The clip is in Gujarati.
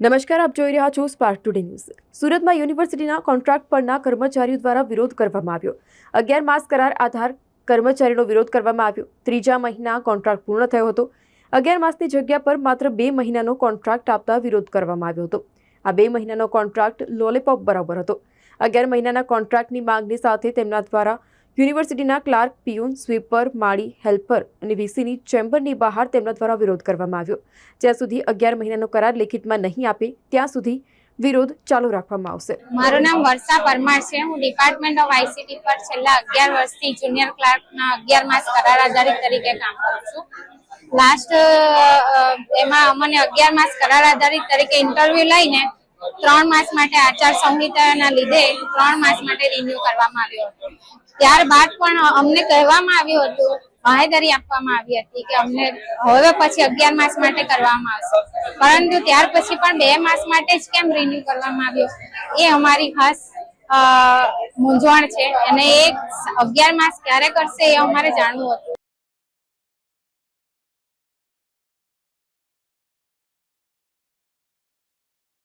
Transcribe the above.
નમસ્કાર, આપ જોઈ રહ્યા છો સ્પાર્ક ટુડે ન્યૂઝ સુરતમાં યુનિવર્સિટીના કોન્ટ્રાક્ટ પરના કર્મચારીઓ દ્વારા વિરોધ કરવામાં આવ્યો. અગિયાર માસ કરાર આધાર કર્મચારીનો વિરોધ કરવામાં આવ્યો. ત્રીજા મહિના કોન્ટ્રાક્ટ પૂર્ણ થયો હતો. અગિયાર માસની જગ્યા પર માત્ર બે મહિનાનો કોન્ટ્રાક્ટ આપતા વિરોધ કરવામાં આવ્યો હતો. આ બે મહિનાનો કોન્ટ્રાક્ટ લોલીપોપ બરાબર હતો. અગિયાર મહિનાના કોન્ટ્રાક્ટની માંગની સાથે તેમના દ્વારા યુનિવર્સિટીના ક્લાર્ક, પિયુન, સ્વીપર, માળી, હેલ્પર અને વીસીની ચેમ્બરની બહાર તેમના દ્વારા વિરોધ કરવામાં આવ્યો. જ્યાં સુધી અગિયાર મહિનાનો કરાર લેખિતમાં નહીં આપે, ત્યાં સુધી વિરોધ ચાલુ રાખવામાં આવશે. મારું નામ વર્ષા પરમાર છે. હું ડિપાર્ટમેન્ટ ઓફ આઈસીટી પર છેલ્લા અગિયાર વર્ષથી જુનિયર ક્લાર્કના અગિયાર માસ કરાર આધારિત તરીકે કામ કરું છું. લાસ્ટ એમાં અમને અગિયાર માસ કરાર આધારિત તરીકે ઇન્ટરવ્યુ લઈને ત્રણ માસ માટે આચાર સંહિતાના લીધે ત્રણ માસ માટે રિન્યુ કરવામાં આવ્યો હતો. ત્યારબાદ પણ અમને કહેવામાં આવ્યું હતું બાહેધરી આપવામાં આવી હતી કે અમને હવે પછી અગિયાર માસ માટે કરવામાં આવશે. પરંતુ ત્યાર પછી પણ બે માસ માટે જ કેમ રિન્યુ કરવામાં આવ્યો? એ અમારી ખાસ મૂંઝવણ છે. અને એ અગિયાર માસ ક્યારે કરશે એ અમારે જાણવું હતું.